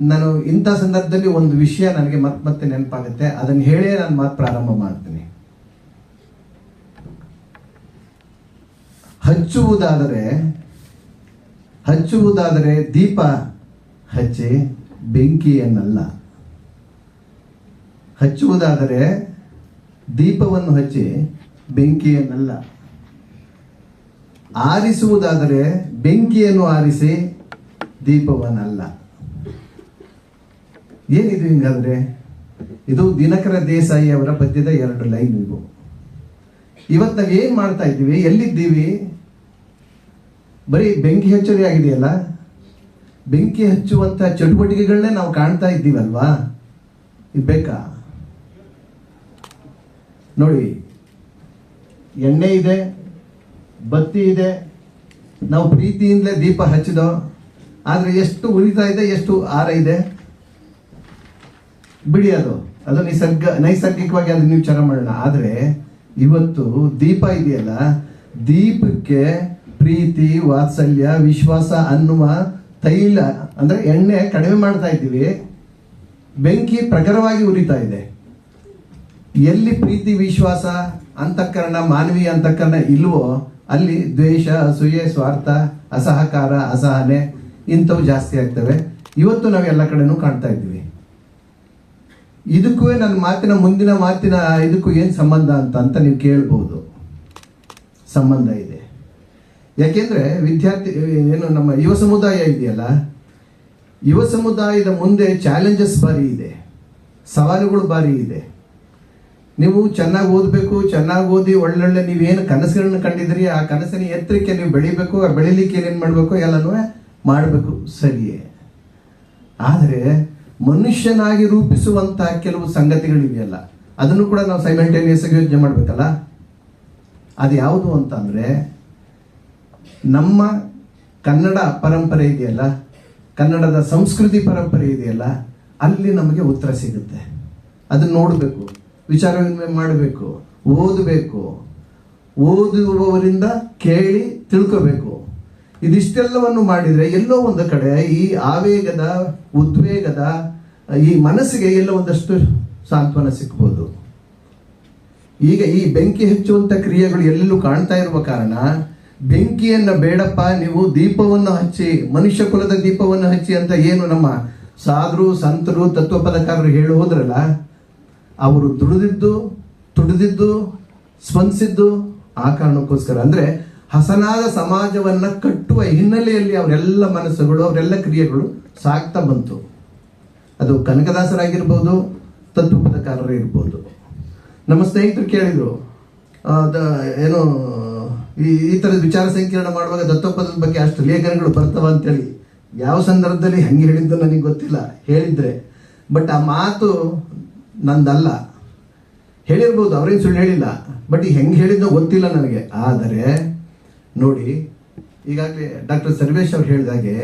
ನಾನು ಇಂಥ ಸಂದರ್ಭದಲ್ಲಿ ಒಂದು ವಿಷಯ ನನಗೆ ಮತ್ತೆ ಮತ್ತೆ ನೆನಪಾಗುತ್ತೆ. ಅದನ್ನು ಹೇಳೇ ನಾನು ಮಾತು ಪ್ರಾರಂಭ ಮಾಡ್ತೀನಿ. ಹಚ್ಚುವುದಾದರೆ ಹಚ್ಚುವುದಾದರೆ ದೀಪ ಹಚ್ಚಿ ಬೆಂಕಿಯನ್ನಲ್ಲ. ಹಚ್ಚುವುದಾದರೆ ದೀಪವನ್ನು ಹಚ್ಚಿ ಬೆಂಕಿಯನ್ನಲ್ಲ. ಆರಿಸುವುದಾದರೆ ಬೆಂಕಿಯನ್ನು ಆರಿಸಿ ದೀಪವನ್ನಲ್ಲ. ಏನಿದು ಹಿಂಗಾದ್ರೆ? ಇದು ದಿನಕರ ದೇಸಾಯಿ ಅವರ ಪದ್ಯದ ಎರಡು ಲೈನ್ ಇವು. ಇವತ್ತು ನಾವು ಏನು ಮಾಡ್ತಾ ಇದ್ದೀವಿ? ಎಲ್ಲಿದ್ದೀವಿ? ಬರೀ ಬೆಂಕಿ ಹಚ್ಚೋದೇ ಆಗಿದೆಯಲ್ಲ? ಬೆಂಕಿ ಹಚ್ಚುವಂಥ ಚಟುವಟಿಕೆಗಳನ್ನೇ ನಾವು ಕಾಣ್ತಾ ಇದ್ದೀವಲ್ವಾ? ಇದು ಬೇಕಾ? ನೋಡಿ, ಎಣ್ಣೆ ಇದೆ, ಬತ್ತಿ ಇದೆ, ನಾವು ಪ್ರೀತಿಯಿಂದಲೇ ದೀಪ ಹಚ್ಚಿದೋ, ಆದರೆ ಎಷ್ಟು ಉಳಿತಾ ಇದೆ, ಎಷ್ಟು ಆರ ಇದೆ? ಬಿಡಿ ಅದು. ಅದು ನಿಸರ್ಗ, ನೈಸರ್ಗಿಕವಾಗಿ ಅದನ್ನ ನೀವು ವಿಚಾರ ಮಾಡೋಣ ಆದರೆ ಇವತ್ತು ದೀಪ ಇದೆಯಲ್ಲ, ದೀಪಕ್ಕೆ ಪ್ರೀತಿ, ವಾತ್ಸಲ್ಯ, ವಿಶ್ವಾಸ ಅನ್ನುವ ತೈಲ, ಅಂದ್ರೆ ಎಣ್ಣೆ ಕಡಿಮೆ ಮಾಡ್ತಾ ಇದ್ದೀವಿ. ಬೆಂಕಿ ಪ್ರಖರವಾಗಿ ಉರಿತಾ ಇದೆ. ಎಲ್ಲಿ ಪ್ರೀತಿ, ವಿಶ್ವಾಸ, ಅಂತಃಕರಣ, ಮಾನವೀಯ ಅಂತಃಕರಣ ಇಲ್ವೋ, ಅಲ್ಲಿ ದ್ವೇಷ, ಅಸೂಯೆ, ಸ್ವಾರ್ಥ, ಅಸಹಕಾರ, ಅಸಹನೆ ಇಂಥವು ಜಾಸ್ತಿ ಆಗ್ತವೆ. ಇವತ್ತು ನಾವು ಎಲ್ಲ ಕಡೆನೂ ಕಾಣ್ತಾ ಇದ್ದೀವಿ. ಇದಕ್ಕೂ ನನ್ನ ಮಾತಿನ ಮುಂದಿನ ಮಾತಿನ ಇದಕ್ಕೂ ಏನು ಸಂಬಂಧ ಅಂತ ಅಂತ ನೀವು ಕೇಳ್ಬೋದು. ಸಂಬಂಧ ಇದೆ. ಯಾಕೆಂದರೆ ವಿದ್ಯಾರ್ಥಿ, ಏನು ನಮ್ಮ ಯುವ ಸಮುದಾಯ ಇದೆಯಲ್ಲ, ಯುವ ಸಮುದಾಯದ ಮುಂದೆ ಚಾಲೆಂಜಸ್ ಬಾರಿ ಇದೆ. ಸವಾಲುಗಳು ಬಾರಿ ಇದೆ. ನೀವು ಚೆನ್ನಾಗಿ ಓದಬೇಕು, ಚೆನ್ನಾಗಿ ಓದಿ ಒಳ್ಳೊಳ್ಳೆ ನೀವೇನು ಕನಸುಗಳನ್ನ ಕಂಡಿದ್ರಿ ಆ ಕನಸಿನ ಎತ್ತರಕ್ಕೆ ನೀವು ಬೆಳಿಬೇಕು, ಆ ಬೆಳಿಲಿಕ್ಕೆ ಏನೇನು ಮಾಡಬೇಕು, ಎಲ್ಲನೂ ಮಾಡಬೇಕು. ಸರಿಯೇ. ಆದರೆ ಮನುಷ್ಯನಾಗಿ ರೂಪಿಸುವಂತಹ ಕೆಲವು ಸಂಗತಿಗಳಿವೆಯಲ್ಲ. ಅದನ್ನು ಕೂಡ ನಾವು ಸೈಮಲ್ಟೇನಿಯಸ್ ಆಗಿ ಯೋಚನೆ ಮಾಡಬೇಕಲ್ಲ? ಅದು ಯಾವುದು ಅಂತಂದ್ರೆ ನಮ್ಮ ಕನ್ನಡ ಪರಂಪರೆ ಇದೆಯಲ್ಲ? ಕನ್ನಡದ ಸಂಸ್ಕೃತಿ ಪರಂಪರೆ ಇದೆಯಲ್ಲ? ಅಲ್ಲಿ ನಮಗೆ ಉತ್ತರ ಸಿಗುತ್ತೆ. ಅದನ್ನ ನೋಡಬೇಕು ವಿಚಾರ ವಿನಿಮಯ ಮಾಡಬೇಕು, ಓದಬೇಕು. ಓದುವವರಿಂದ ಕೇಳಿ ತಿಳ್ಕೋಬೇಕು. ಇದಿಷ್ಟೆಲ್ಲವನ್ನು ಮಾಡಿದರೆ ಎಲ್ಲೋ ಒಂದು ಕಡೆ ಈ ಆವೇಗದ, ಉದ್ವೇಗದ, ಈ ಮನಸ್ಸಿಗೆ ಎಲ್ಲೋ ಒಂದಷ್ಟು ಸಾಂತ್ವನ ಸಿಕ್ಬೋದು ಈಗ ಈ ಬೆಂಕಿ ಹೆಚ್ಚುವಂತ ಕ್ರಿಯೆಗಳು ಎಲ್ಲೆಲ್ಲೂ ಕಾಣ್ತಾ ಇರುವ ಕಾರಣ ಬೆಂಕಿಯನ್ನ ಬೇಡಪ್ಪ, ನೀವು ದೀಪವನ್ನು ಹಚ್ಚಿ, ಮನುಷ್ಯ ಕುಲದ ದೀಪವನ್ನು ಹಚ್ಚಿ ಅಂತ ಏನು ನಮ್ಮ ಸಾಧರು, ಸಂತರು, ತತ್ವಪದಕಾರರು ಹೇಳಿ ಹೋದ್ರಲ್ಲ, ಅವರು ದುಡಿದಿದ್ದು, ತುಡಿದಿದ್ದು, ಸ್ಪಂದಿಸಿದ್ದು ಆ ಕಾರಣಕ್ಕೋಸ್ಕರ. ಅಂದ್ರೆ ಹಸನಾದ ಸಮಾಜವನ್ನ ಕಟ್ಟುವ ಹಿನ್ನೆಲೆಯಲ್ಲಿ ಅವರೆಲ್ಲ ಮನಸ್ಸುಗಳು, ಅವರೆಲ್ಲ ಕ್ರಿಯೆಗಳು ಸಾಗ್ತಾ ಬಂತು. ಅದು ಕನಕದಾಸರಾಗಿರ್ಬೋದು, ತತ್ವಪದಕಾರರು ಇರ್ಬೋದು. ನಮ್ಮ ಸ್ನೇಹಿತರು ಕೇಳಿದರು ಏನು, ಈ ಈ ಥರದ ವಿಚಾರ ಸಂಕಿರಣ ಮಾಡುವಾಗ ದತ್ತೋಪದದ ಬಗ್ಗೆ ಅಷ್ಟು ಲೇಖನಗಳು ಬರ್ತವ ಅಂತೇಳಿ ಯಾವ ಸಂದರ್ಭದಲ್ಲಿ ಹೆಂಗೆ ಹೇಳಿದ್ದು ನನಗೆ ಗೊತ್ತಿಲ್ಲ. ಹೇಳಿದ್ರೆ, ಬಟ್ ಆ ಮಾತು ನಂದಲ್ಲ. ಹೇಳಿರ್ಬೋದು, ಅವ್ರೇನು ಸುಳ್ಳು ಹೇಳಿಲ್ಲ. ಬಟ್ ಹೆಂಗೆ ಹೇಳಿದ್ದೋ ಗೊತ್ತಿಲ್ಲ ನನಗೆ. ಆದರೆ ನೋಡಿ, ಈಗಾಗಲೇ ಡಾಕ್ಟರ್ ಸರ್ವೇಶ್ ಅವ್ರು ಹೇಳಿದಾಗೆ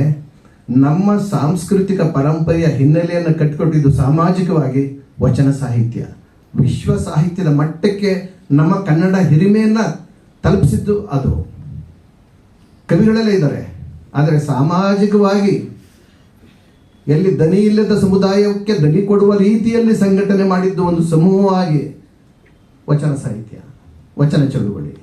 ನಮ್ಮ ಸಾಂಸ್ಕೃತಿಕ ಪರಂಪರೆಯ ಹಿನ್ನೆಲೆಯನ್ನು ಕಟ್ಟಿಕೊಟ್ಟಿದ್ದು ಸಾಮಾಜಿಕವಾಗಿ ವಚನ ಸಾಹಿತ್ಯ. ವಿಶ್ವ ಸಾಹಿತ್ಯದ ಮಟ್ಟಕ್ಕೆ ನಮ್ಮ ಕನ್ನಡ ಹಿರಿಮೆಯನ್ನ ತಲುಪಿಸಿದ್ದು ಅದು. ಕವಿಗಳೆಲ್ಲ ಇದ್ದಾರೆ. ಆದರೆ ಸಾಮಾಜಿಕವಾಗಿ ಎಲ್ಲಿ ದನಿ ಇಲ್ಲದ ಸಮುದಾಯಕ್ಕೆ ದನಿ ಕೊಡುವ ರೀತಿಯಲ್ಲಿ ಸಂಘಟನೆ ಮಾಡಿದ್ದು ಒಂದು ಸಮೂಹವಾಗಿ ವಚನ ಸಾಹಿತ್ಯ, ವಚನ ಚಳುವಳಿ.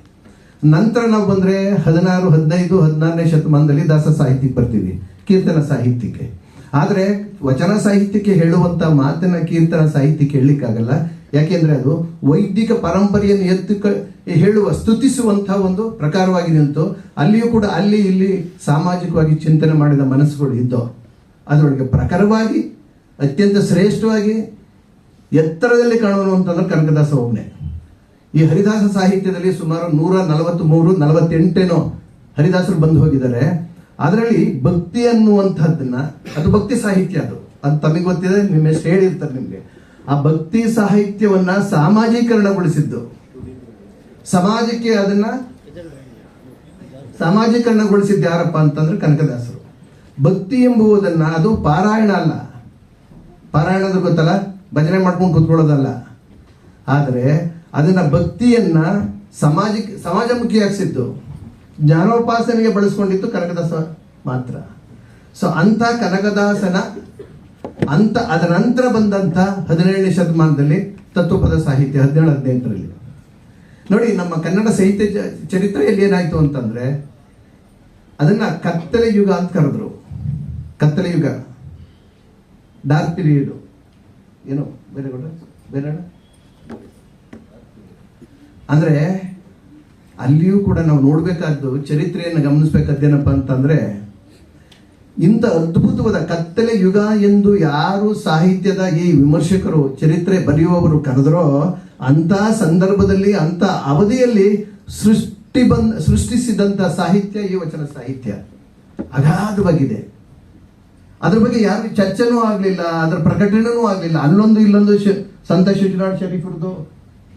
ನಂತರ ನಾವು ಬಂದ್ರೆ ಹದಿನಾರು, ಹದಿನೈದು, ಹದಿನಾರನೇ ಶತಮಾನದಲ್ಲಿ ದಾಸ ಸಾಹಿತ್ಯಕ್ಕೆ ಬರ್ತೀವಿ, ಕೀರ್ತನ ಸಾಹಿತ್ಯಕ್ಕೆ. ಆದರೆ ವಚನ ಸಾಹಿತ್ಯಕ್ಕೆ ಹೇಳುವಂತ ಮಾತನ್ನ ಕೀರ್ತನ ಸಾಹಿತ್ಯಕ್ಕೆ ಹೇಳಲಿಕ್ಕಾಗಲ್ಲ. ಯಾಕೆಂದ್ರೆ ಅದು ವೈದಿಕ ಪರಂಪರೆಯನ್ನು ಎತ್ತು ಹೇಳುವ, ಸ್ತುತಿಸುವಂಥ ಒಂದು ಪ್ರಕಾರವಾಗಿ ನಿಂತು ಅಲ್ಲಿಯೂ ಕೂಡ ಅಲ್ಲಿ ಇಲ್ಲಿ ಸಾಮಾಜಿಕವಾಗಿ ಚಿಂತನೆ ಮಾಡಿದ ಮನಸ್ಸುಗಳು ಇದ್ದೋ ಅದರೊಳಗೆ ಪ್ರಖರವಾಗಿ, ಅತ್ಯಂತ ಶ್ರೇಷ್ಠವಾಗಿ ಎತ್ತರದಲ್ಲಿ ಕಾಣುವಂತಂದ್ರೆ ಕನಕದಾಸ ಒಬ್ಬನೇ. ಈ ಹರಿದಾಸ ಸಾಹಿತ್ಯದಲ್ಲಿ ಸುಮಾರು ನೂರ ನಲವತ್ತ್ ಮೂರು ನಲವತ್ತೆಂಟೇನೋ ಹರಿದಾಸರು ಬಂದು ಹೋಗಿದ್ದಾರೆ. ಅದರಲ್ಲಿ ಭಕ್ತಿ ಅನ್ನುವಂಥದ್ದನ್ನ, ಅದು ಭಕ್ತಿ ಸಾಹಿತ್ಯ ಅದು. ಅದು ತಮಗೆ ಗೊತ್ತಿದೆ, ನಿಮ್ಮೆ ಹೇಳಿರ್ತಾರೆ ನಿಮ್ಗೆ. ಆ ಭಕ್ತಿ ಸಾಹಿತ್ಯವನ್ನ ಸಾಮಾಜೀಕರಣಗೊಳಿಸಿದ್ದು ಸಮಾಜಕ್ಕೆ ಅದನ್ನ ಸಾಮಾಜೀಕರಣಗೊಳಿಸಿದ್ದು ಯಾರಪ್ಪ ಅಂತಂದ್ರೆ ಕನಕದಾಸರು. ಭಕ್ತಿ ಎಂಬುವುದನ್ನ ಅದು ಪಾರಾಯಣ ಅಲ್ಲ. ಪಾರಾಯಣ ಗೊತ್ತಲ್ಲ? ಭಜನೆ ಮಾಡ್ಕೊಂಡು ಕೂತ್ಕೊಳ್ಳೋದಲ್ಲ. ಆದರೆ ಅದನ್ನ ಭಕ್ತಿಯನ್ನ ಸಮಾಜಕ್ಕೆ, ಸಮಾಜಮುಖಿಯಾಗಿಸಿದ್ದು ಜ್ಞಾನೋಪಾಸನೆಗೆ ಬಳಸ್ಕೊಂಡಿತ್ತು ಕನಕದಾಸ ಮಾತ್ರ. ಸೊ ಅಂತ ಕನಕದಾಸನ ಅಂತ ಅದರ ನಂತರ ಬಂದಂತ ಹದಿನೇಳನೇ ಶತಮಾನದಲ್ಲಿ ತತ್ವಪದ ಸಾಹಿತ್ಯ ಹದಿನೇಳು, ಹದಿನೆಂಟರಲ್ಲಿ. ನೋಡಿ, ನಮ್ಮ ಕನ್ನಡ ಸಾಹಿತ್ಯ ಚರಿತ್ರೆಯಲ್ಲಿ ಏನಾಯ್ತು ಅಂತಂದ್ರೆ, ಅದನ್ನ ಕತ್ತಲೆ ಯುಗ ಅಂತ ಕರೆದ್ರು. ಕತ್ತಲೆ ಯುಗ. Dark period. ಏನು, ಬೇರೆ ಬೇರೆ? ಅಂದ್ರೆ ಅಲ್ಲಿಯೂ ಕೂಡ ನಾವು ನೋಡಬೇಕಾದ್ದು ಚರಿತ್ರೆಯನ್ನು ಗಮನಿಸ್ಬೇಕಾದ್ದೇನಪ್ಪ ಅಂತಂದರೆ ಇಂಥ ಅದ್ಭುತವಾದ ಕತ್ತಲೆ ಯುಗ ಎಂದು ಯಾರು ಸಾಹಿತ್ಯದ ಈ ವಿಮರ್ಶಕರು, ಚರಿತ್ರೆ ಬರೆಯುವವರು ಕರೆದರೋ ಅಂತ ಸಂದರ್ಭದಲ್ಲಿ ಅಂತ ಅವಧಿಯಲ್ಲಿ ಸೃಷ್ಟಿ ಬಂದ ಸೃಷ್ಟಿಸಿದಂತ ಸಾಹಿತ್ಯ ಈ ವಚನ ಸಾಹಿತ್ಯ. ಅಗಾಧವಾಗಿದೆ. ಅದ್ರ ಬಗ್ಗೆ ಯಾರು ಚರ್ಚೆನೂ ಆಗಲಿಲ್ಲ, ಅದರ ಪ್ರಕಟಣೆನೂ ಆಗಲಿಲ್ಲ. ಅಲ್ಲೊಂದು ಇಲ್ಲೊಂದು ಸಂತ ಶಿಶುನಾಳ್ ಶರೀಫ್ರದ್ದು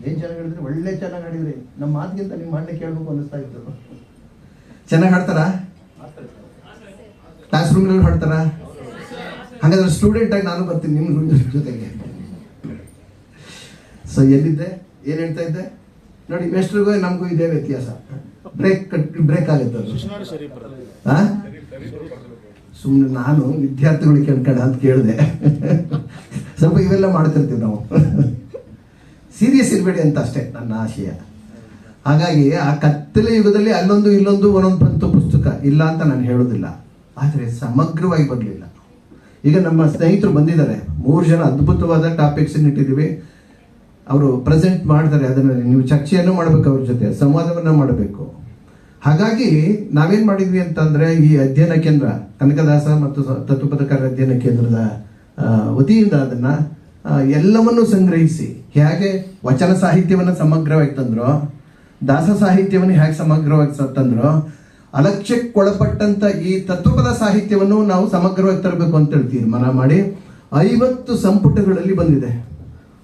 ಏನ್ ಚೆನ್ನಾಗಿ ಹೇಳಿದ್ರಿ? ಒಳ್ಳೆ ಚೆನ್ನಾಗಿ ಹಾಡಿದ್ರಿ. ನಮ್ಮ ಮಾತಿಗಿಂತ ನಿಮ್ಮ ಮಾಡಲಿಕ್ಕೆ ಕೇಳ್ಬೇಕು ಅನಿಸ್ತಾ ಇತ್ತು. ಚೆನ್ನಾಗಿ ಹಾಡ್ತಾರಾ? ಕ್ಲಾಸ್ ರೂಮ್ನಲ್ಲಿ ಹಾಡ್ತಾರಾ? ಹಾಗಾದ್ರೆ ಸ್ಟೂಡೆಂಟ್ ಆಗಿ ನಾನು ಬರ್ತೀನಿ ನಿಮ್ಮ ಜೊತೆಗೆ. ಸೊ ಎಲ್ಲಿದ್ದೆ? ಏನ್ ಹೇಳ್ತಾ ಇದ್ದೆ? ನೋಡಿ ಮೇಸ್ಟ್ರಿಗೂ ನಮಗೂ ಇದೇ ವ್ಯತ್ಯಾಸ. ಬ್ರೇಕ್ ಬ್ರೇಕ್ ಆಗುತ್ತೆ ಅದು? ಸುಮ್ಮನೆ ನಾನು ವಿದ್ಯಾರ್ಥಿಗಳಿಗೆ ಕೇಳ್ಕೊಂಡ ಅಂತ ಕೇಳಿದೆ. ಸ್ವಲ್ಪ ಇವೆಲ್ಲ ಮಾಡ್ತಿರ್ತೀವಿ ನಾವು. ಸೀರಿಯಸ್ ಇರಬೇಡಿ ಅಂತ ಅಷ್ಟೇ ನನ್ನ ಆಶಯ. ಹಾಗಾಗಿ ಆ ಕತ್ತಲೆ ಯುಗದಲ್ಲಿ ಅಲ್ಲೊಂದು ಇಲ್ಲೊಂದು ಒಂದೊಂದು ಬಂತು ಪುಸ್ತಕ ಇಲ್ಲ ಅಂತ ನಾನು ಹೇಳೋದಿಲ್ಲ ಆದರೆ ಸಮಗ್ರವಾಗಿ ಬರಲಿಲ್ಲ. ಈಗ ನಮ್ಮ ಸ್ನೇಹಿತರು ಬಂದಿದ್ದಾರೆ. ಮೂರು ಜನ ಅದ್ಭುತವಾದ ಟಾಪಿಕ್ಸ್ ಇಟ್ಟಿದ್ದೀವಿ. ಅವರು ಪ್ರೆಸೆಂಟ್ ಮಾಡ್ತಾರೆ. ಅದನ್ನು ನೀವು ಚರ್ಚೆಯನ್ನು ಮಾಡಬೇಕು ಅವ್ರ ಜೊತೆ, ಸಂವಾದವನ್ನ ಮಾಡಬೇಕು. ಹಾಗಾಗಿ ನಾವೇನ್ ಮಾಡಿದ್ವಿ ಅಂತಂದರೆ ಈ ಅಧ್ಯಯನ ಕೇಂದ್ರ ಕನಕದಾಸ ಮತ್ತು ತತ್ವಪದಕಾರ ಅಧ್ಯಯನ ಕೇಂದ್ರದ ವತಿಯಿಂದ ಅದನ್ನ ಎಲ್ಲವನ್ನೂ ಸಂಗ್ರಹಿಸಿ. ಹೇಗೆ ವಚನ ಸಾಹಿತ್ಯವನ್ನು ಸಮಗ್ರವಾಗಿ ತಂದ್ರು, ದಾಸ ಸಾಹಿತ್ಯವನ್ನು ಹೇಗೆ ಸಮಗ್ರವಾಗಿ ತಂದ್ರು, ಅಲಕ್ಷ್ಯಕ್ಕೊಳಪಟ್ಟಂತ ಈ ತತ್ವಪದ ಸಾಹಿತ್ಯವನ್ನು ನಾವು ಸಮಗ್ರವಾಗಿ ತರಬೇಕು ಅಂತ ಹೇಳಿ ತೀರ್ಮಾನ ಮಾಡಿ, ಐವತ್ತು ಸಂಪುಟಗಳಲ್ಲಿ ಬಂದಿದೆ.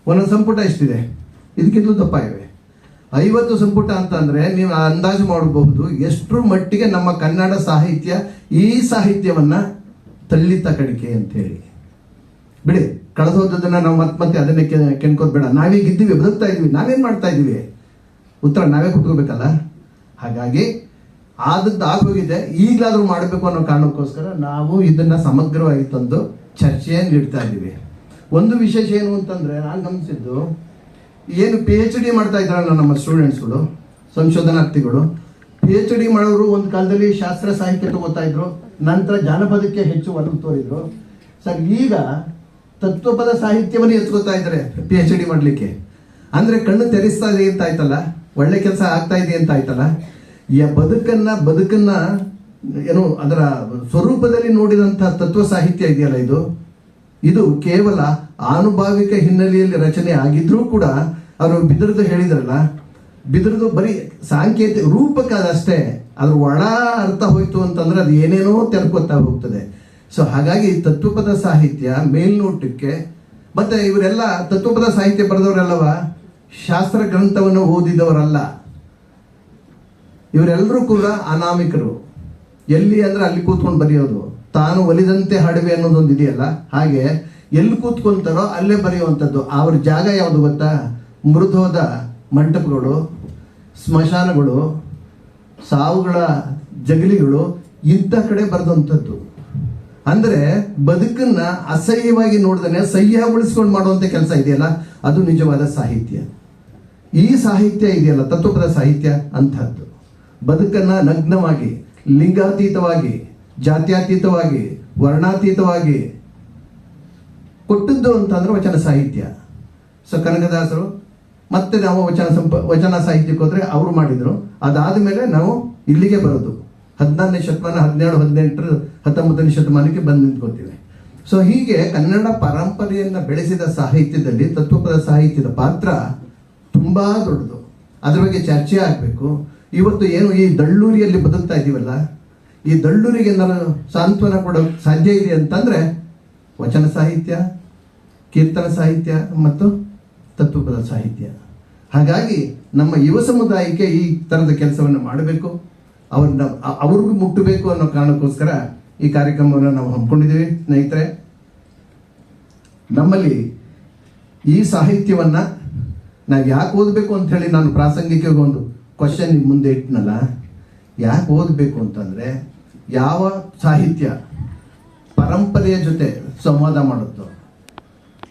ಒಂದೊಂದು ಸಂಪುಟ ಎಷ್ಟಿದೆ? ಇದಕ್ಕಿಂತಲೂ ದಪ್ಪ ಇವೆ. ಐವತ್ತು ಸಂಪುಟ ಅಂತ ಅಂದ್ರೆ ನೀವು ಅಂದಾಜು ಮಾಡಬಹುದು ಎಷ್ಟರ ಮಟ್ಟಿಗೆ ನಮ್ಮ ಕನ್ನಡ ಸಾಹಿತ್ಯ ಈ ಸಾಹಿತ್ಯವನ್ನ ತಳ್ಳಿತ ಕಡಿಕೆ ಅಂತ ಹೇಳಿ. ಬಿಡಿ. ಕಳೆದು ಹೋದದನ್ನ ನಾವು ಮತ್ತೆ ಮತ್ತೆ ಅದನ್ನೇ ಕೆ- ಕೆಣ್ಕೋದ್ ಬೇಡ. ನಾವೇ ಇದ್ದೀವಿ, ಬದುಕ್ತಾ ಇದೀವಿ ನಾವೇನ್ ಮಾಡ್ತಾ ಇದೀವಿ ಉತ್ತರ ನಾವೇ ಕುಟ್ಕೋಬೇಕಲ್ಲ? ಹಾಗಾಗಿ ಆದದ್ದು ಆಗೋಗಿದೆ, ಈಗಲಾದ್ರೂ ಮಾಡಬೇಕು ಅನ್ನೋ ಕಾರಣಕ್ಕೋಸ್ಕರ ನಾವು ಇದನ್ನ ಸಮಗ್ರವಾಗಿ ತಂದು ಚರ್ಚೆಯನ್ನು ಇಡ್ತಾ ಇದ್ದೀವಿ. ಒಂದು ವಿಶೇಷ ಏನು ಅಂತಂದ್ರೆ, ನಾನು ಗಮನಿಸಿದ್ದು, ಏನು ಪಿ ಎಚ್ ಡಿ ಮಾಡ್ತಾ ಇದ್ದಾರಲ್ಲ ನಮ್ಮ ಸ್ಟೂಡೆಂಟ್ಸ್ಗಳು ಸಂಶೋಧನಾರ್ಥಿಗಳು ಪಿ ಎಚ್ ಡಿ ಮಾಡೋರು ಒಂದು ಕಾಲದಲ್ಲಿ ಶಾಸ್ತ್ರ, ಸಾಹಿತ್ಯ ತಗೋತಾ ಇದ್ರು, ನಂತರ ಜಾನಪದಕ್ಕೆ ಹೆಚ್ಚು ಒಲವು ತೋರಿದ್ರು. ಸರ್, ಈಗ ತತ್ವಪದ ಸಾಹಿತ್ಯವನ್ನು ಎತ್ಕೋತಾ ಇದ್ದಾರೆ ಪಿ ಎಚ್ ಡಿ ಮಾಡಲಿಕ್ಕೆ. ಅಂದ್ರೆ ಕಣ್ಣು ತೆರೆಸ್ತಾ ಇದೆ ಅಂತ ಆಯ್ತಲ್ಲ? ಒಳ್ಳೆ ಕೆಲಸ ಆಗ್ತಾ ಇದೆ ಅಂತ ಆಯ್ತಲ್ಲ? ಈ ಬದುಕನ್ನ ಬದುಕನ್ನ, ಏನು, ಅದರ ಸ್ವರೂಪದಲ್ಲಿ ನೋಡಿದಂಥ ತತ್ವ ಸಾಹಿತ್ಯ ಇದೆಯಲ್ಲ ಇದು? ಇದು ಕೇವಲ ಆನುಭಾವಿಕ ಹಿನ್ನೆಲೆಯಲ್ಲಿ ರಚನೆ ಆಗಿದ್ರೂ ಕೂಡ ಅವರು ಬಿದಿರದು ಹೇಳಿದ್ರಲ್ಲ? ಬಿದಿರದು ಬರೀ ಸಾಂಕೇತಿಕ ರೂಪಕ ಅದಷ್ಟೇ. ಅದ್ರ ಒಳ ಅರ್ಥ ಹೋಯ್ತು ಅಂತಂದ್ರೆ ಅದು ಏನೇನೋ ತೆರ್ಕೋತಾ ಹೋಗ್ತದೆ. ಸೊ ಹಾಗಾಗಿ ತತ್ವಪದ ಸಾಹಿತ್ಯ ಮೇಲ್ನೋಟಕ್ಕೆ, ಮತ್ತೆ ಇವರೆಲ್ಲ ತತ್ವಪದ ಸಾಹಿತ್ಯ ಬರೆದವರೆಲ್ಲವ? ಶಾಸ್ತ್ರ ಗ್ರಂಥವನ್ನು ಓದಿದವರಲ್ಲ. ಇವರೆಲ್ಲರೂ ಕೂಡ ಅನಾಮಿಕರು. ಎಲ್ಲಿ ಅಂದ್ರೆ ಅಲ್ಲಿ ಕೂತ್ಕೊಂಡು ಬರೆಯೋದು. ತಾನು ಒಲಿದಂತೆ ಹಾಡುವೆ ಅನ್ನೋದೊಂದು ಇದೆಯಲ್ಲ? ಹಾಗೆ ಎಲ್ಲಿ ಕೂತ್ಕೊಂತಾರೋ ಅಲ್ಲೇ ಬರೆಯುವಂಥದ್ದು. ಅವ್ರ ಜಾಗ ಯಾವುದು ಗೊತ್ತಾ? ಮೃದೋದ ಮಂಟಪಗಳು, ಸ್ಮಶಾನಗಳು, ಸಾವುಗಳ ಜಗಲಿಗಳು ಇದ್ದ ಕಡೆ ಬರೆದಂಥದ್ದು. ಅಂದ್ರೆ ಬದುಕನ್ನ ಅಸಹ್ಯವಾಗಿ ನೋಡ್ದಾನೆ ಸಹ್ಯಗೊಳಿಸ್ಕೊಂಡು ಮಾಡುವಂತ ಕೆಲಸ ಇದೆಯಲ್ಲ, ಅದು ನಿಜವಾದ ಸಾಹಿತ್ಯ. ಈ ಸಾಹಿತ್ಯ ಇದೆಯಲ್ಲ, ತತ್ವಪದ ಸಾಹಿತ್ಯ ಅಂತಹದ್ದು ಬದುಕನ್ನ ನಗ್ನವಾಗಿ, ಲಿಂಗಾತೀತವಾಗಿ, ಜಾತ್ಯಾತೀತವಾಗಿ, ವರ್ಣಾತೀತವಾಗಿ ಕೊಟ್ಟದ್ದು ಅಂತಂದ್ರೆ ವಚನ ಸಾಹಿತ್ಯ. ಸೊ ಕನಕದಾಸರು ಮತ್ತೆ ನಾವು ವಚನ ಸಂಪ, ವಚನ ಸಾಹಿತ್ಯಕ್ಕೆ ಹೋದ್ರೆ ಅವರು ಮಾಡಿದ್ರು. ಅದಾದ ಮೇಲೆ ನಾವು ಇಲ್ಲಿಗೆ ಬರೋದು. ಹದಿನಾರನೇ ಶತಮಾನ, ಹದಿನೇಳು, ಹದಿನೆಂಟರ ಹತ್ತೊಂಬತ್ತನೇ ಶತಮಾನಕ್ಕೆ ಬಂದು ನಿಂತ್ಕೋತೀವಿ ಸೊ ಹೀಗೆ ಕನ್ನಡ ಪರಂಪರೆಯನ್ನ ಬೆಳೆಸಿದ ಸಾಹಿತ್ಯದಲ್ಲಿ, ತತ್ವಪದ ಸಾಹಿತ್ಯದ ಪಾತ್ರ ತುಂಬಾ ದೊಡ್ಡದು. ಅದ್ರ ಬಗ್ಗೆ ಚರ್ಚೆ ಆಗಬೇಕು. ಇವತ್ತು ಏನು ಈ ದಳ್ಳೂರಿಯಲ್ಲಿ ಬದುಕ್ತಾ ಇದ್ದೀವಲ್ಲ ಈ ದಳ್ಳೂರಿಗೆ ನಾನು ಸಾಂತ್ವನ ಕೊಡೋಕೆ ಸಾಧ್ಯ ಇದೆ ಅಂತಂದ್ರೆ ವಚನ ಸಾಹಿತ್ಯ, ಕೀರ್ತನ ಸಾಹಿತ್ಯ ಮತ್ತು ತತ್ವಪದ ಸಾಹಿತ್ಯ. ಹಾಗಾಗಿ ನಮ್ಮ ಯುವ ಸಮುದಾಯಕ್ಕೆ ಈ ತರದ ಕೆಲಸವನ್ನು ಮಾಡಬೇಕು. ಅವ್ರನ್ನ ಅವ್ರಿಗೂ ಮುಟ್ಟಬೇಕು ಅನ್ನೋ ಕಾರಣಕ್ಕೋಸ್ಕರ ಈ ಕಾರ್ಯಕ್ರಮವನ್ನು ನಾವು ಹಮ್ಮಿಕೊಂಡಿದ್ದೀವಿ. ಸ್ನೇಹಿತರೆ, ನಮ್ಮಲ್ಲಿ ಈ ಸಾಹಿತ್ಯವನ್ನ ನಾವು ಯಾಕೆ ಓದಬೇಕು ಅಂತ ಹೇಳಿ ನಾನು ಪ್ರಾಸಂಗಿಕ ಒಂದು ಕ್ವಶನ್ ಮುಂದೆ ಇಟ್ಟನಲ್ಲ ಯಾಕೆ ಓದಬೇಕು ಅಂತಂದ್ರೆ ಯಾವ ಸಾಹಿತ್ಯ ಪರಂಪರೆಯ ಜೊತೆ ಸಂವಾದ ಮಾಡುತ್ತೋ,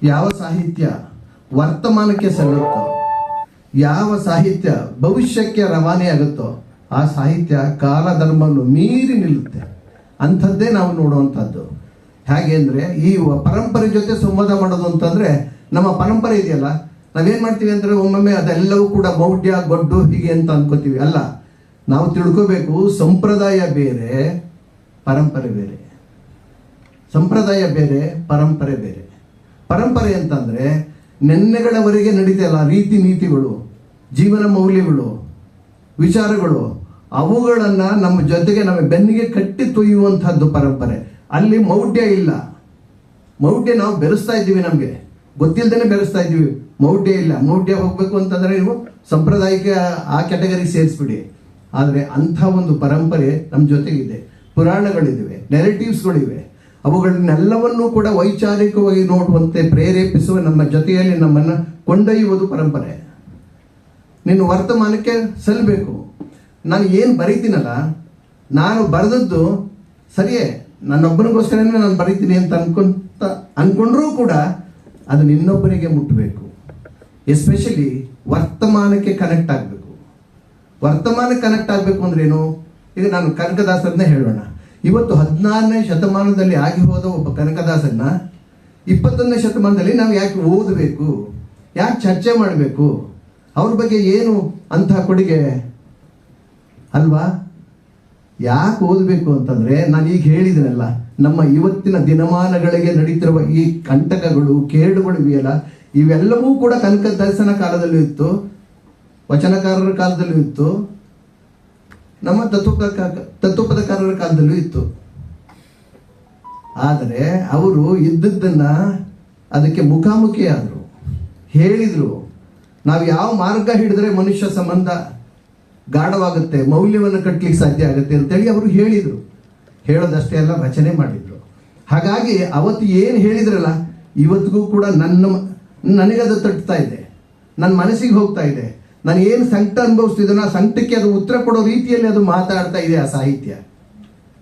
ಯಾವ ಸಾಹಿತ್ಯ ವರ್ತಮಾನಕ್ಕೆ ಸೆಳೆಯುತ್ತೋ ಯಾವ ಸಾಹಿತ್ಯ ಭವಿಷ್ಯಕ್ಕೆ ರವಾನೆ ಆಗುತ್ತೋ ಆ ಸಾಹಿತ್ಯ ಕಾಲಧರ್ಮವನ್ನು ಮೀರಿ ನಿಲ್ಲುತ್ತೆ. ಅಂಥದ್ದೇ ನಾವು ನೋಡುವಂಥದ್ದು. ಹೇಗೆ ಅಂದರೆ ಈ ಪರಂಪರೆ ಜೊತೆ ಸಂವಾದ ಮಾಡೋದು ಅಂತಂದ್ರೆ ನಮ್ಮ ಪರಂಪರೆ ಇದೆಯಲ್ಲ, ನಾವೇನು ಮಾಡ್ತೀವಿ ಅಂದರೆ ಒಮ್ಮೊಮ್ಮೆ ಅದೆಲ್ಲವೂ ಕೂಡ ಮೌಢ್ಯ, ಗೊಡ್ಡು ಹೀಗೆ ಅಂತ ಅನ್ಕೋತೀವಿ. ಅಲ್ಲ, ನಾವು ತಿಳ್ಕೋಬೇಕು ಸಂಪ್ರದಾಯ ಬೇರೆ, ಪರಂಪರೆ ಬೇರೆ. ಸಂಪ್ರದಾಯ ಬೇರೆ, ಪರಂಪರೆ ಬೇರೆ. ಪರಂಪರೆ ಅಂತಂದ್ರೆ ನೆನ್ನೆಗಳವರೆಗೆ ನಡೀತಲ್ಲ ರೀತಿ ನೀತಿಗಳು, ಜೀವನ ಮೌಲ್ಯಗಳು ವಿಚಾರಗಳು, ಅವುಗಳನ್ನು ನಮ್ಮ ಜೊತೆಗೆ ನಮ್ಮ ಬೆನ್ನಿಗೆ ಕಟ್ಟಿ ತೊಯ್ಯುವಂತಹದ್ದು ಪರಂಪರೆ. ಅಲ್ಲಿ ಮೌಢ್ಯ ಇಲ್ಲ. ಮೌಢ್ಯ ನಾವು ಬೆರೆಸ್ತಾ ಇದ್ದೀವಿ ನಮಗೆ. ಗೊತ್ತಿಲ್ಲದೇನೆ ಬೆರೆಸ್ತಾ ಇದ್ದೀವಿ. ಮೌಢ್ಯ ಇಲ್ಲ. ಮೌಢ್ಯ ಹೋಗಬೇಕು ಅಂತಂದ್ರೆ ನೀವು ಸಾಂಪ್ರದಾಯಿಕ ಆ ಕ್ಯಾಟಗರಿ ಸೇರಿಸ್ಬಿಡಿ. ಆದರೆ ಅಂಥ ಒಂದು ಪರಂಪರೆ ನಮ್ಮ ಜೊತೆಗಿದೆ. ಪುರಾಣಗಳಿವೆ ನೆರೆಟಿವ್ಸ್ಗಳಿವೆ ಅವುಗಳನ್ನೆಲ್ಲವನ್ನೂ ಕೂಡ ವೈಚಾರಿಕವಾಗಿ ನೋಡುವಂತೆ ಪ್ರೇರೇಪಿಸುವ ನಮ್ಮ ಜೊತೆಯಲ್ಲಿ ನಮ್ಮನ್ನು ಕೊಂಡೊಯ್ಯುವುದು ಪರಂಪರೆ. ನೀನು ವರ್ತಮಾನಕ್ಕೆ ಸಲ್ಲಬೇಕು. ನಾನು ಏನು ಬರೀತೀನಲ್ಲ, ನಾನು ಬರೆದದ್ದು ಸರಿಯೇ, ನನ್ನೊಬ್ಬನಿಗೋಸ್ಕರನೇ ನಾನು ಬರೀತೀನಿ ಅಂತ ಅನ್ಕೊಂತ, ಅನ್ಕೊಂಡ್ರೂ ಕೂಡ ಅದು ನಿನ್ನೊಬ್ಬನಿಗೆ ಮುಟ್ಟಬೇಕು ಎಸ್ಪೆಷಲಿ ವರ್ತಮಾನಕ್ಕೆ ಕನೆಕ್ಟ್ ಆಗಬೇಕು. ವರ್ತಮಾನಕ್ಕೆ ಕನೆಕ್ಟ್ ಆಗಬೇಕು ಏನು? ಈಗ ನಾನು ಕನಕದಾಸರನ್ನೇ ಹೇಳೋಣ. ಇವತ್ತು ಹದಿನಾರನೇ ಶತಮಾನದಲ್ಲಿ ಆಗಿ ಹೋದ ಒಬ್ಬ ಕನಕದಾಸನ್ನ, ಇಪ್ಪತ್ತೊಂದನೇ ಶತಮಾನದಲ್ಲಿ ನಾವು ಯಾಕೆ ಓದಬೇಕು? ಯಾಕೆ ಚರ್ಚೆ ಮಾಡಬೇಕು? ಅವ್ರ ಬಗ್ಗೆ ಏನು ಅಂತ ಕೊಡುಗೆ? ಅಲ್ವಾ? ಯಾಕೆ ಓದಬೇಕು ಅಂತಂದ್ರೆ ನಾನು ಈಗ ಹೇಳಿದನಲ್ಲ, ನಮ್ಮ ಇವತ್ತಿನ ದಿನಮಾನಗಳಿಗೆ ನಡೀತಿರುವ ಈ ಕಂಟಕಗಳು ಕೇಡುಗಳು ಇವೆಯಲ್ಲ, ಇವೆಲ್ಲವೂ ಕೂಡ ಕನಕ ದರ್ಶನ ಕಾಲದಲ್ಲೂ ಇತ್ತು, ವಚನಕಾರರ ಕಾಲದಲ್ಲೂ ಇತ್ತು, ನಮ್ಮ ತತ್ವ ತತ್ವಪದಕಾರರ ಕಾಲದಲ್ಲೂ ಇತ್ತು. ಆದರೆ ಅವರು ಇದ್ದದ್ದನ್ನ ಅದಕ್ಕೆ ಮುಖಾಮುಖಿ ಹೇಳಿದರು ಹೇಳಿದ್ರು. ನಾವು ಯಾವ ಮಾರ್ಗ ಹಿಡಿದ್ರೆ ಮನುಷ್ಯ ಸಂಬಂಧ ಗಾಢವಾಗುತ್ತೆ, ಮೌಲ್ಯವನ್ನು ಕಟ್ಟಲಿಕ್ಕೆ ಸಾಧ್ಯ ಆಗುತ್ತೆ ಅಂತೇಳಿ ಅವರು ಹೇಳಿದರು. ಹೇಳೋದಷ್ಟೇ ಅಲ್ಲ, ರಚನೆ ಮಾಡಿದರು. ಹಾಗಾಗಿ ಅವತ್ತು ಏನು ಹೇಳಿದ್ರಲ್ಲ, ಇವತ್ತಿಗೂ ಕೂಡ ನನ್ನ ನನಗದು ತಟ್ತಾ ಇದೆ. ನನ್ನ ಮನಸ್ಸಿಗೆ ಹೋಗ್ತಾ ಇದೆ. ನಾನು ಏನು ಸಂಕಟ ಅನುಭವಿಸ್ತಿದ್ದೀನೋ ಆ ಸಂಕಟಕ್ಕೆ ಅದು ಉತ್ತರ ಕೊಡೋ ರೀತಿಯಲ್ಲಿ ಅದು ಮಾತಾಡ್ತಾ ಇದೆ ಆ ಸಾಹಿತ್ಯ.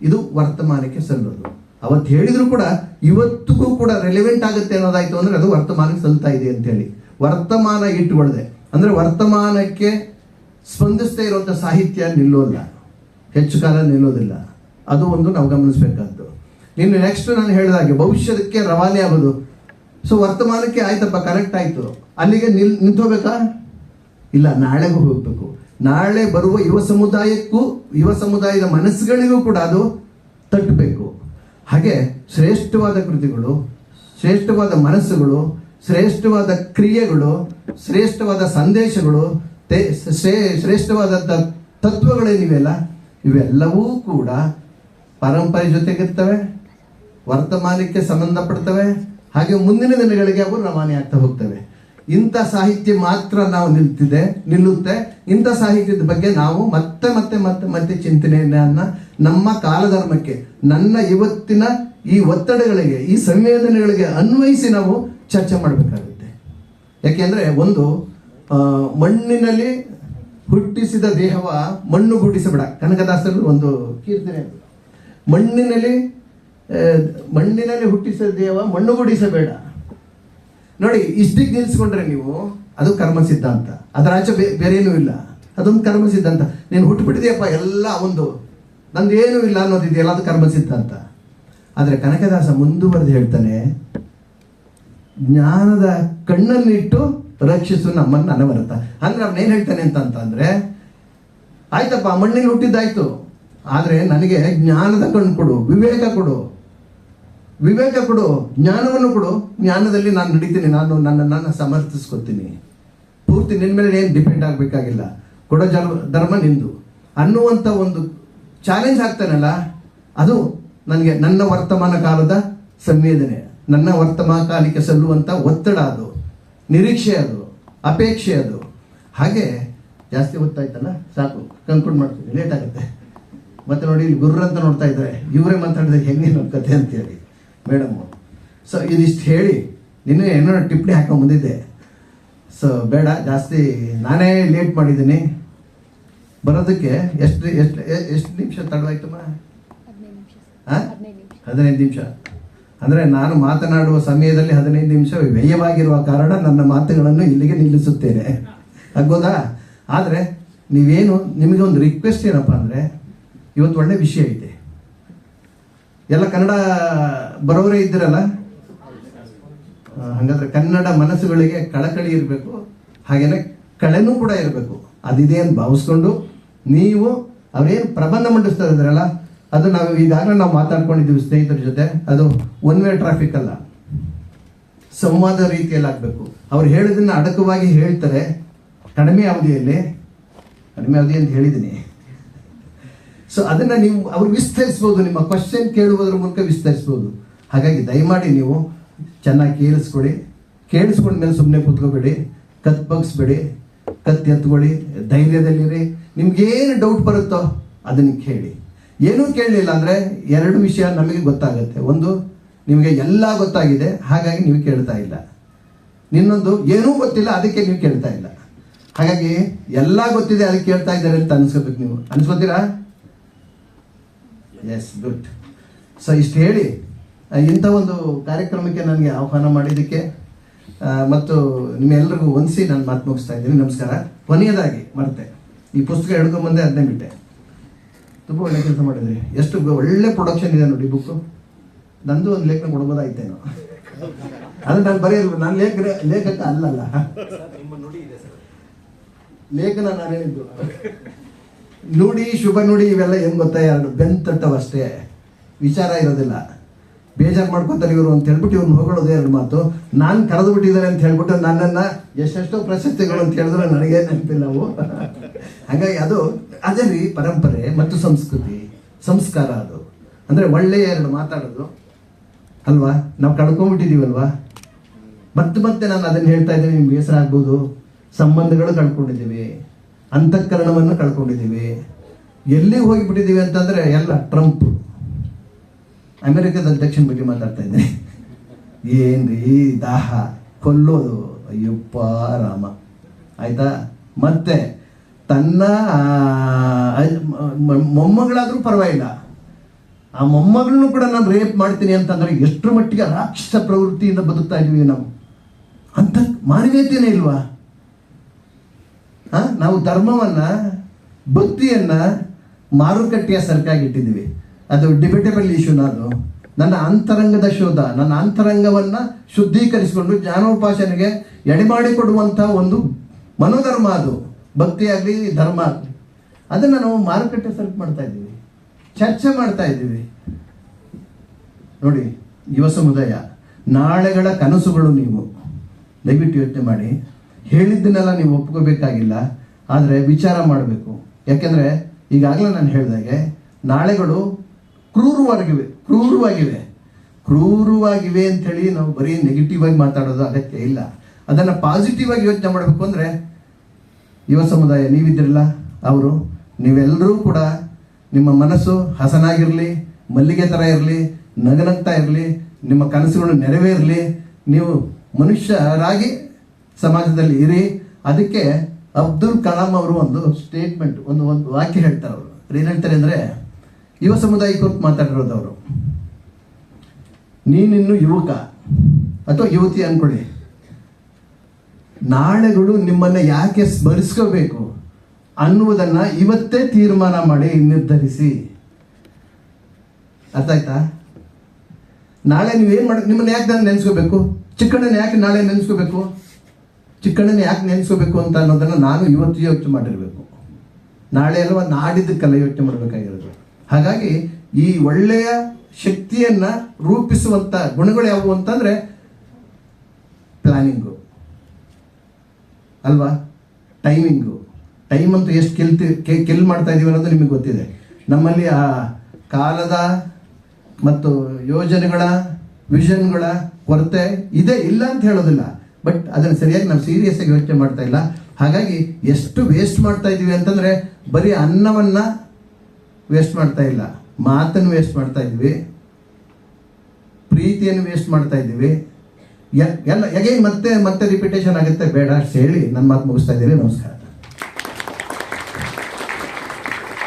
ಇದು ವರ್ತಮಾನಕ್ಕೆ ಸಲ್ಲೋದು. ಅವತ್ತು ಹೇಳಿದ್ರು ಕೂಡ ಇವತ್ತಿಗೂ ಕೂಡ ರೆಲೆವೆಂಟ್ ಆಗುತ್ತೆ ಅನ್ನೋದಾಯ್ತು ಅಂದ್ರೆ ಅದು ವರ್ತಮಾನಕ್ಕೆ ಸಲ್ತಾ ಇದೆ ಅಂತೇಳಿ. ವರ್ತಮಾನ ಇಟ್ಟುಕೊಳ್ಳದೆ ಅಂದ್ರೆ ವರ್ತಮಾನಕ್ಕೆ ಸ್ಪಂದಿಸ್ತಾ ಇರುವಂಥ ಸಾಹಿತ್ಯ ನಿಲ್ಲೋಲ್ಲ ಹೆಚ್ಚು ಕಾಲ ನಿಲ್ಲೋದಿಲ್ಲ. ಅದು ಒಂದು ನಾವು ಗಮನಿಸಬೇಕಾದ್ದು. ಇನ್ನು ನೆಕ್ಸ್ಟ್ ನಾನು ಹೇಳಿದಾಗೆ ಭವಿಷ್ಯಕ್ಕೆ ರವಾನೆ ಆಗೋದು. ಸೊ ವರ್ತಮಾನಕ್ಕೆ ಆಯ್ತಪ್ಪ ಕರೆಕ್ಟ್ ಆಯ್ತು. ಅಲ್ಲಿಗೆ ನಿಲ್ ನಿಂತೋಗ್ಬೇಕಾ ಇಲ್ಲ, ನಾಳೆಗೂ ಹೋಗ್ಬೇಕು. ನಾಳೆ ಬರುವ ಯುವ ಸಮುದಾಯಕ್ಕೂ, ಯುವ ಸಮುದಾಯದ ಮನಸ್ಸುಗಳಿಗೂ ಕೂಡ ಅದು ತಟ್ಟಬೇಕು. ಹಾಗೆ ಶ್ರೇಷ್ಠವಾದ ಕೃತಿಗಳು, ಶ್ರೇಷ್ಠವಾದ ಮನಸ್ಸುಗಳು ಶ್ರೇಷ್ಠವಾದ ಕ್ರಿಯೆಗಳು, ಶ್ರೇಷ್ಠವಾದ ಸಂದೇಶಗಳು ಶ್ರೇಷ್ಠವಾದ ತತ್ವಗಳೇನಿವೆ ಅಲ್ಲ ಇವೆಲ್ಲವೂ ಕೂಡ ಪರಂಪರೆ ಜೊತೆಗಿರ್ತವೆ, ವರ್ತಮಾನಕ್ಕೆ ಸಂಬಂಧಪಡ್ತವೆ, ಹಾಗೆ ಮುಂದಿನ ದಿನಗಳಿಗೆ ಅವು ರವಾನೆ ಆಗ್ತಾ ಹೋಗ್ತವೆ. ಇಂಥ ಸಾಹಿತ್ಯ ಮಾತ್ರ ನಾವು ನಿಲ್ತಿದೆ, ನಿಲ್ಲುತ್ತೆ. ಇಂಥ ಸಾಹಿತ್ಯದ ಬಗ್ಗೆ ನಾವು ಮತ್ತೆ ಮತ್ತೆ ಮತ್ತೆ ಮತ್ತೆ ಚಿಂತನೆಯನ್ನ ನಮ್ಮ ಕಾಲಧರ್ಮಕ್ಕೆ, ನನ್ನ ಇವತ್ತಿನ ಈ ಒತ್ತಡಗಳಿಗೆ, ಈ ಸಂವೇದನೆಗಳಿಗೆ ಅನ್ವಯಿಸಿ ನಾವು ಚರ್ಚೆ ಮಾಡಬೇಕಾಗುತ್ತೆ. ಯಾಕೆಂದ್ರೆ ಒಂದು ಮಣ್ಣಿನಲ್ಲಿ ಹುಟ್ಟಿಸಿದ ದೇಹವ ಮಣ್ಣು ಗುಡಿಸಬೇಡ. ಕನಕದಾಸರು ಒಂದು ಕೀರ್ತನೆ. ಮಣ್ಣಿನಲ್ಲಿ ಮಣ್ಣಿನಲ್ಲಿ ಹುಟ್ಟಿಸಿದ ದೇಹ ಮಣ್ಣು ಗುಡಿಸಬೇಡ. ನೋಡಿ ಇಷ್ಟಿಗೆ ನಿಲ್ಸ್ಕೊಂಡ್ರೆ ನೀವು, ಅದು ಕರ್ಮ ಸಿದ್ಧಾಂತ ಅದರ ಆಚೆ ಬೇ- ಬೇರೇನೂ ಇಲ್ಲ. ಅದೊಂದು ಕರ್ಮ ಸಿದ್ಧಾಂತ ನೀನು ಹುಟ್ಟುಬಿಟ್ಟಿದೆಯಪ್ಪ ಎಲ್ಲ ಒಂದು. ನಂದು ಇಲ್ಲ ಅನ್ನೋದಿದೆಯಲ್ಲ, ಅದು ಕರ್ಮ ಸಿದ್ಧಾಂತ ಆದರೆ ಕನಕದಾಸ ಮುಂದುವರೆದು ಹೇಳ್ತಾನೆ ಜ್ಞಾನದ ಕಣ್ಣನ್ನಿಟ್ಟು ರಕ್ಷಿಸು ನಮ್ಮನ್ನು ಅನವರತ. ಅಂದ್ರೆ ಅವನೇನು ಏನ್ ಹೇಳ್ತಾನೆ ಅಂತ ಅಂತಂದ್ರೆ, ಆಯ್ತಪ್ಪ ಮಣ್ಣಿನ ಹುಟ್ಟಿದ್ದಾಯ್ತು. ಆದರೆ ನನಗೆ ಜ್ಞಾನದ ಕಣ್ಣು ಕೊಡು, ವಿವೇಕ ಕೊಡು. ವಿವೇಕ ಕೊಡು, ಜ್ಞಾನವನ್ನು ಕೊಡು. ಜ್ಞಾನದಲ್ಲಿ ನಾನು ನಡೀತೀನಿ. ನಾನು ನನ್ನ ನನ್ನ ಸಮರ್ಥಿಸ್ಕೊತೀನಿ. ಪೂರ್ತಿ ನಿನ್ನ ಮೇಲೆ ಏನು ಡಿಪೆಂಡ್ ಆಗಬೇಕಾಗಿಲ್ಲ. ಕೊಡೋ ಜನ ಧರ್ಮ ನಿಂದು. ಅನ್ನುವಂಥ ಒಂದು ಚಾಲೆಂಜ್ ಆಗ್ತಾನಲ್ಲ ಅದು ನನಗೆ ನನ್ನ ವರ್ತಮಾನ ಕಾಲದ ಸಂವೇದನೆ. ನನ್ನ ವರ್ತಮಾನ ಕಾಲಕ್ಕೆ ಸಲ್ಲುವಂಥ ಒತ್ತಡ ಅದು ನಿರೀಕ್ಷೆ ಅದು ಅಪೇಕ್ಷೆ ಅದು. ಹಾಗೆ ಜಾಸ್ತಿ ಗೊತ್ತಾಯ್ತಲ್ಲ ಸಾಕು ಕನ್ಕ್ಲೂಡ್ ಮಾಡ್ತೀವಿ ಲೇಟ್ ಆಗುತ್ತೆ. ಮತ್ತೆ ನೋಡಿ ಇಲ್ಲಿ ಗುರ್ರ ಅಂತ ನೋಡ್ತಾ ಇದ್ದಾರೆ. ಇವರೇ ಮಾತಾಡಿದ್ರೆ ಹೆಂಗೆ ನಮ್ಮ ಕಥೆ ಅಂತೇಳಿ ಮೇಡಮ್ ಸೊ ಇದಿಷ್ಟು ಹೇಳಿ ನಿನ್ನೆ ಏನೋ ಟಿಪ್ಪಣಿ ಹಾಕೊಂಡು ಬಂದಿದ್ದೆ. ಸೊ ಬೇಡ ಜಾಸ್ತಿ ನಾನೇ ಲೇಟ್ ಮಾಡಿದ್ದೀನಿ. ಬರೋದಕ್ಕೆ ಎಷ್ಟು ಎಷ್ಟು ಎಷ್ಟು ನಿಮಿಷ ತಡವಾಯ್ತಮ್ಮ? ಹಾಂ ಹದಿನೈದು ನಿಮಿಷ. ಅಂದರೆ ನಾನು ಮಾತನಾಡುವ ಸಮಯದಲ್ಲಿ ಹದಿನೈದು ನಿಮಿಷ ವ್ಯಯವಾಗಿರುವ ಕಾರಣ ನನ್ನ ಮಾತುಗಳನ್ನು ಇಲ್ಲಿಗೆ ನಿಲ್ಲಿಸುತ್ತೇನೆ. ಆಗ್ಬೋದಾ? ಆದರೆ ನೀವೇನು, ನಿಮಗೆ ಒಂದು ರಿಕ್ವೆಸ್ಟ್ ಏನಪ್ಪ ಅಂದರೆ, ಇವತ್ತು ಒಳ್ಳೆ ವಿಷಯ ಇದೆ ಎಲ್ಲ ಕನ್ನಡ ಬರೋರೇ ಇದ್ದೀರಲ್ಲ? ಹಂಗಾದ್ರೆ ಕನ್ನಡ ಮನಸ್ಸುಗಳಿಗೆ ಕಳಕಳಿ ಇರಬೇಕು, ಹಾಗೇನೆ ಕಳೆನೂ ಕೂಡ ಇರಬೇಕು. ಅದಿದೆ ಅಂತ ಭಾವಿಸ್ಕೊಂಡು ನೀವು ಅವರೇನು ಪ್ರಬಂಧ ಮಂಡಿಸ್ತಾ ಇದ್ರಲ್ಲ ಅದು ನಾವು ಈಗಾಗಲೇ ನಾವು ಮಾತಾಡ್ಕೊಂಡಿದ್ದೀವಿ ಸ್ನೇಹಿತರ ಜೊತೆ, ಅದು ಒನ್ ವೇ ಟ್ರಾಫಿಕ್ ಅಲ್ಲ. ಸಂವಾದ ರೀತಿಯಲ್ಲಿ ಆಗಬೇಕು. ಅವ್ರು ಹೇಳೋದನ್ನ ಅಡಕವಾಗಿ ಹೇಳ್ತಾರೆ, ಕಡಿಮೆ ಅವಧಿಯಲ್ಲಿ, ಕಡಿಮೆ ಅವಧಿ ಅಂತ ಹೇಳಿದ್ದೀನಿ. ಸೊ ಅದನ್ನ ನೀವು ಅವ್ರು ವಿಸ್ತರಿಸ್ಬೋದು, ನಿಮ್ಮ ಕ್ವಶನ್ ಕೇಳುವುದರ ಮೂಲಕ ವಿಸ್ತರಿಸ್ಬೋದು. ಹಾಗಾಗಿ ದಯಮಾಡಿ ನೀವು ಚೆನ್ನಾಗಿ ಕೇಳಿಸ್ಕೊಡಿ. ಕೇಳಿಸ್ಕೊಂಡ್ಮೇಲೆ ಸುಮ್ಮನೆ ಕೂತ್ಕೋಬೇಡಿ. ಕತ್ ಬಗ್ಸ್ಬೇಡಿ. ಕತ್ತಿ ಎತ್ಕೊಳ್ಳಿ. ಧೈರ್ಯದಲ್ಲಿರಿ. ನಿಮ್ಗೇನು ಡೌಟ್ ಬರುತ್ತೋ ಅದನ್ನ ಕೇಳಿ. ಏನೂ ಕೇಳಲಿಲ್ಲ ಅಂದರೆ ಎರಡು ವಿಷಯ ನಮಗೆ ಗೊತ್ತಾಗುತ್ತೆ. ಒಂದು, ನಿಮಗೆ ಎಲ್ಲ ಗೊತ್ತಾಗಿದೆ, ಹಾಗಾಗಿ ನೀವು ಕೇಳ್ತಾ ಇಲ್ಲ. ನಿನ್ನೊಂದು ಏನೂ ಗೊತ್ತಿಲ್ಲ, ಅದಕ್ಕೆ ನೀವು ಕೇಳ್ತಾ ಇಲ್ಲ. ಹಾಗಾಗಿ ಎಲ್ಲ ಗೊತ್ತಿದೆ, ಅದಕ್ಕೆ ಕೇಳ್ತಾ ಇದ್ದಾರೆ ಅಂತ ಅನ್ಸ್ಕೋಬೇಕು ನೀವು. ಅನ್ಸ್ಕೋತೀರಾ? ಎಸ್ ಗುಡ್ ಸೊ ಇಷ್ಟು ಹೇಳಿ ಇಂಥ ಒಂದು ಕಾರ್ಯಕ್ರಮಕ್ಕೆ ನನಗೆ ಆಹ್ವಾನ ಮಾಡಿದ್ದಕ್ಕೆ ಮತ್ತು ನಿಮ್ಮೆಲ್ಲರಿಗೂ ಹೊಂದಿಸಿ ನಾನು ಮಾತು ಮುಗಿಸ್ತಾ ಇದ್ದೀನಿ. ನಮಸ್ಕಾರ. ಕೊನೆಯದಾಗಿ ಮರ್ತೆ ಈ ಪುಸ್ತಕ ಹಿಡ್ಕೊಂಬಂದೆ ಅದನ್ನೇ ಬಿಟ್ಟೆ. ತುಂಬ ಒಳ್ಳೆ ಕೆಲಸ ಮಾಡಿದ್ರಿ. ಎಷ್ಟು ಒಳ್ಳೆ ಪ್ರೊಡಕ್ಷನ್ ಇದೆ ನೋಡಿ ಬುಕ್ಕು ನಂದು ಒಂದು ಲೇಖನ ಕೊಡ್ಬೋದಾಯ್ತೇನೋ. ಅದನ್ನ ನಾನು ಬರೆಯಲ್ಲ ನಾನು ಲೇಖ ಲೇಖಕ ಅಲ್ಲಲ್ಲ. ಲೇಖನ ನಾನು ಹೇಳಿದ್ದು. ನುಡಿ, ಶುಭ ನುಡಿ ಇವೆಲ್ಲ ಏನು ಗೊತ್ತಾ? ಎರಡು ಬೆಂತಟ್ಟವಷ್ಟೇ. ವಿಚಾರ ಇರೋದಿಲ್ಲ. ಬೇಜಾರು ಮಾಡ್ಕೊತಾರೆ ಇವರು ಅಂತ ಹೇಳ್ಬಿಟ್ಟು ಇವ್ರನ್ನ ಹೋಗೋದು ಎರಡು ಮಾತು. ನಾನು ಕರೆದು ಬಿಟ್ಟಿದ್ದಾರೆ ಅಂತ ಹೇಳ್ಬಿಟ್ಟು ನನ್ನನ್ನು ಎಷ್ಟೆಷ್ಟೋ ಪ್ರಶಸ್ತಿಗಳು ಅಂತ ಹೇಳಿದ್ರೆ ನನಗೆ ನೆನಪಿಲ್ಲ ನಾವು ಹಾಗಾಗಿ ಅದು, ಅದೇ ರೀ ಪರಂಪರೆ ಮತ್ತು ಸಂಸ್ಕೃತಿ, ಸಂಸ್ಕಾರ ಅದು. ಅಂದರೆ ಒಳ್ಳೆಯ ಎರಡು ಮಾತಾಡೋದು. ಅಲ್ವಾ? ನಾವು ಕಳ್ಕೊಂಡ್ಬಿಟ್ಟಿದ್ದೀವಲ್ವಾ ಮತ್ತೆ ಮತ್ತೆ ನಾನು ಅದನ್ನು ಹೇಳ್ತಾ ಇದ್ದೀನಿ, ನಿಮ್ಗೆ ಬೇಸರ ಆಗ್ಬೋದು. ಸಂಬಂಧಗಳು ಕಳ್ಕೊಂಡಿದ್ದೀವಿ. ಅಂತಃಕರಣವನ್ನು ಕಳ್ಕೊಂಡಿದ್ದೀವಿ. ಎಲ್ಲಿಗೆ ಹೋಗಿಬಿಟ್ಟಿದ್ದೀವಿ ಅಂತಂದರೆ, ಎಲ್ಲ ಟ್ರಂಪ್. ಅಮೆರಿಕದ ಅಧ್ಯಕ್ಷನ ಬಗ್ಗೆ ಮಾತಾಡ್ತಾ ಇದ್ದೀನಿ. ಏನ್ರಿ ದಾಹ? ಕೊಲ್ಲೋದು. ಅಯ್ಯಪ್ಪ ರಾಮ. ಆಯ್ತಾ? ಮತ್ತೆ ತನ್ನ ಮೊಮ್ಮಗಳಾದರೂ ಪರವಾಗಿಲ್ಲ. ಆ ಮೊಮ್ಮಗಳನ್ನೂ ಕೂಡ ನಾನು ರೇಪ್ ಮಾಡ್ತೀನಿ ಅಂತಂದ್ರೆ ಎಷ್ಟರ ಮಟ್ಟಿಗೆ ರಾಕ್ಷಸ ಪ್ರವೃತ್ತಿಯಿಂದ ಬದುಕ್ತಾ ಇದೀವಿ ನಾವು. ಅಂತ ಮಾನವೀಯತೆಯೇ ಇಲ್ವಾ? ಹಾ ನಾವು ಧರ್ಮವನ್ನ, ಭಕ್ತಿಯನ್ನ ಮಾರುಕಟ್ಟೆಯ ಸರ್ಕಾಗಿ ಇಟ್ಟಿದ್ದೀವಿ. ಅದು ಡಿಬೇಟೇಬಲ್ ಇಶ್ಯೂನ ಅದು. ನನ್ನ ಅಂತರಂಗದ ಶೋಧ, ನನ್ನ ಅಂತರಂಗವನ್ನು ಶುದ್ಧೀಕರಿಸಿಕೊಂಡು ಜ್ಞಾನೋಪಾಸನೆಗೆ ಎಡೆಮಾಡಿಕೊಡುವಂಥ ಒಂದು ಮನೋಧರ್ಮ ಅದು. ಭಕ್ತಿಯಾಗಲಿ ಧರ್ಮ ಆಗಲಿ. ಅದನ್ನು ನಾವು ಮಾರುಕಟ್ಟೆ ಸರ್ಕ್ ಮಾಡ್ತಾ ಇದ್ದೀವಿ. ಚರ್ಚೆ ಮಾಡ್ತಾ ಇದ್ದೀವಿ. ನೋಡಿ, ಯುವ ಸಮುದಾಯ, ನಾಳೆಗಳ ಕನಸುಗಳು ನೀವು. ದಯವಿಟ್ಟು ಯೋಚನೆ ಮಾಡಿ. ಹೇಳಿದ್ದನ್ನೆಲ್ಲ ನೀವು ಒಪ್ಕೋಬೇಕಾಗಿಲ್ಲ. ಆದರೆ ವಿಚಾರ ಮಾಡಬೇಕು. ಯಾಕೆಂದರೆ ಈಗಾಗಲೇ ನಾನು ಹೇಳಿದಾಗೆ, ನಾಳೆಗಳು ಕ್ರೂರವಾಗಿವೆ ಕ್ರೂರವಾಗಿವೆ. ಕ್ರೂರವಾಗಿವೆ ಅಂಥೇಳಿ ನಾವು ಬರೀ ನೆಗೆಟಿವ್ ಆಗಿ ಮಾತಾಡೋದು ಅಗತ್ಯ ಇಲ್ಲ. ಅದನ್ನು ಪಾಸಿಟಿವ್ ಆಗಿ ಯೋಚನೆ ಮಾಡಬೇಕು ಅಂದರೆ ಯುವ ಸಮುದಾಯ, ನೀವಿದ್ದಿರಲ್ಲ, ಅವರು, ನೀವೆಲ್ಲರೂ ಕೂಡ ನಿಮ್ಮ ಮನಸ್ಸು ಹಸನಾಗಿರಲಿ, ಮಲ್ಲಿಗೆ ಥರ ಇರಲಿ, ನಗನಗ್ತಾ ಇರಲಿ, ನಿಮ್ಮ ಕನಸುಗಳು ನೆರವೇರಲಿ, ನೀವು ಮನುಷ್ಯರಾಗಿ ಸಮಾಜದಲ್ಲಿ ಇರಿ. ಅದಕ್ಕೆ ಅಬ್ದುಲ್ ಕಲಾಂ ಅವರು ಒಂದು ಸ್ಟೇಟ್ಮೆಂಟ್ ಒಂದು ಒಂದು ವಾಕ್ಯ ಹೇಳ್ತಾರೆ ಅವ್ರು. ಏನು ಹೇಳ್ತಾರೆ ಅಂದರೆ ಯುವ ಸಮುದಾಯ ಕುರಿತು ಮಾತಾಡಿರೋದು ಅವರು. ನೀನಿನ್ನು ಯುವಕ ಅಥವಾ ಯುವತಿ ಅನ್ಕೊಳ್ಳಿ. ನಾಳೆಗಳು ನಿಮ್ಮನ್ನ ಯಾಕೆ ಸ್ಮರಿಸ್ಕೋಬೇಕು ಅನ್ನುವುದನ್ನ ಇವತ್ತೇ ತೀರ್ಮಾನ ಮಾಡಿ ನಿರ್ಧರಿಸಿ. ಅರ್ಥ ಆಯ್ತಾ? ನಾಳೆ ನೀವೇನ್ ಮಾಡ, ನಿಮ್ಮನ್ನ ಯಾಕೆ ನಾನು ನೆನೆಸ್ಕೋಬೇಕು? ಚಿಕ್ಕಣ್ಣನ ಯಾಕೆ ನಾಳೆ ನೆನೆಸ್ಕೋಬೇಕು? ಚಿಕ್ಕಣ್ಣನ ಯಾಕೆ ನೆನೆಸ್ಕೋಬೇಕು ಅಂತ ಅನ್ನೋದನ್ನ ನಾನು ಇವತ್ತು ಯೋಚನೆ ಮಾಡಿರಬೇಕು. ನಾಳೆ ಅಲ್ವಾ ನಾಡಿದ್ದಕ್ಕೆಲ್ಲ ಯೋಚನೆ ಮಾಡಬೇಕಾಗಿರೋದು. ಹಾಗಾಗಿ ಈ ಒಳ್ಳೆಯ ಶಕ್ತಿಯನ್ನ ರೂಪಿಸುವಂತ ಗುಣಗಳು ಯಾವುವು ಅಂತಂದ್ರೆ ಪ್ಲಾನಿಂಗು ಅಲ್ವಾ? ಟೈಮಿಂಗು ಟೈಮ್ ಅಂತೂ ಎಷ್ಟು ಕೆಲ್ತಿ ಕೆಲ್ ಮಾಡ್ತಾ ಇದೀವಿ ಅನ್ನೋದು ನಿಮಗೆ ಗೊತ್ತಿದೆ. ನಮ್ಮಲ್ಲಿ ಆ ಕಾಲದ ಮತ್ತು ಯೋಜನೆಗಳ ವಿಷನ್ಗಳ ಕೊರತೆ ಇದೆ, ಇಲ್ಲ ಅಂತ ಹೇಳೋದಿಲ್ಲ. ಬಟ್ ಅದನ್ನು ಸರಿಯಾಗಿ ನಾವು ಸೀರಿಯಸ್ ಆಗಿ ಯೋಚನೆ ಮಾಡ್ತಾ ಇಲ್ಲ. ಹಾಗಾಗಿ ಎಷ್ಟು ವೇಸ್ಟ್ ಮಾಡ್ತಾ ಇದೀವಿ ಅಂತಂದ್ರೆ ಬರೀ ಅನ್ನವನ್ನ ವೇಸ್ಟ್ ಮಾಡ್ತಾ ಇಲ್ಲ. ಮಾತನ್ನು ವೇಸ್ಟ್ ಮಾಡ್ತಾ ಇದ್ವಿ. ಪ್ರೀತಿಯನ್ನು ವೇಸ್ಟ್ ಮಾಡ್ತಾ ಇದ್ದೀವಿ ಎಲ್ಲ ಹೇಗೆ ಮತ್ತೆ ಮತ್ತೆ ರಿಪಿಟೇಷನ್ ಆಗುತ್ತೆ. ಬೇಡ ಅಷ್ಟು ಹೇಳಿ ನನ್ನ ಮಾತು ಮುಗಿಸ್ತಾ ಇದ್ದೀನಿ. ನಮಸ್ಕಾರ.